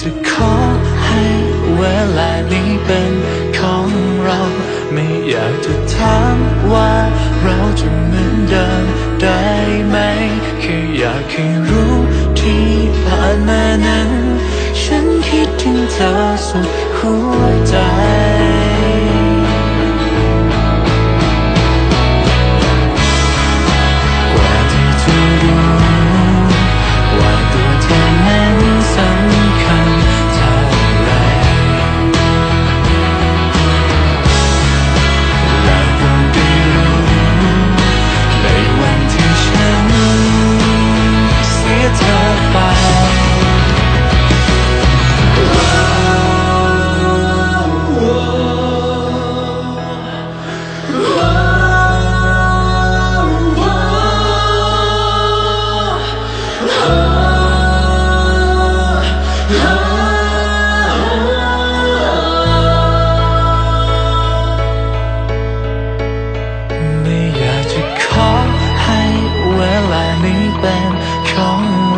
จะขอให้เวลานี้เป็นของเรา ไม่อยากจะถามว่าเราจะเหมือนเดิมได้ไหม แค่อยากให้รู้ที่ผ่านมานั้น ฉันคิดถึงเธอสุดหัวใจ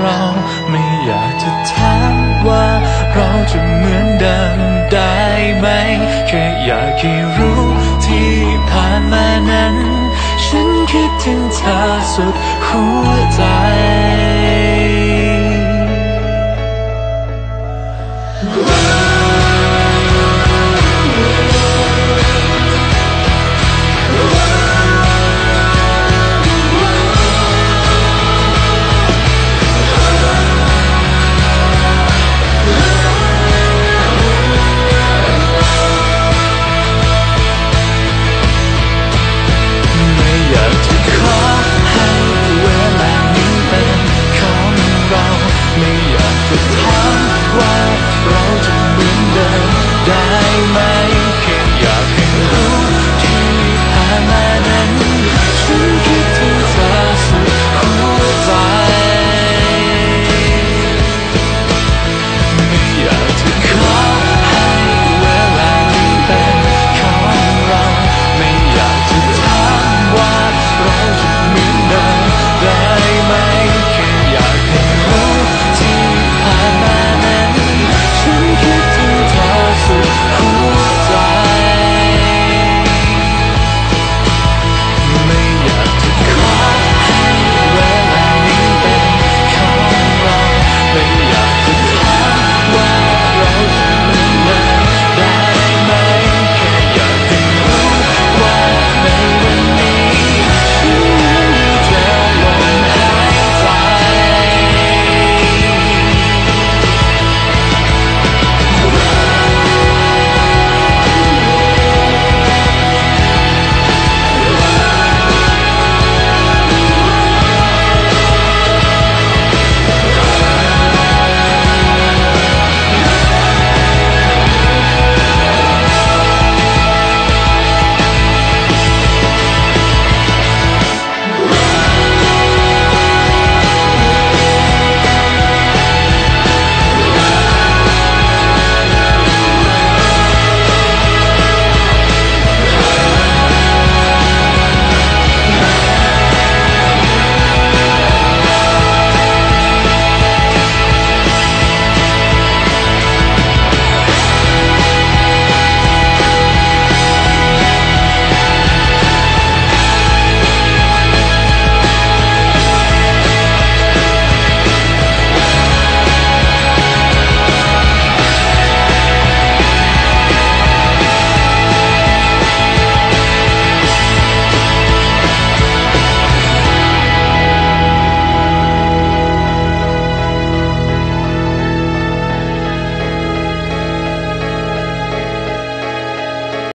เรา ไม่อยากจะถามว่าเราจะเหมือนเดิมได้ไหม แค่อยากให้รู้ที่ผ่านมานั้น ฉันคิดถึงเธอสุดหัวใจ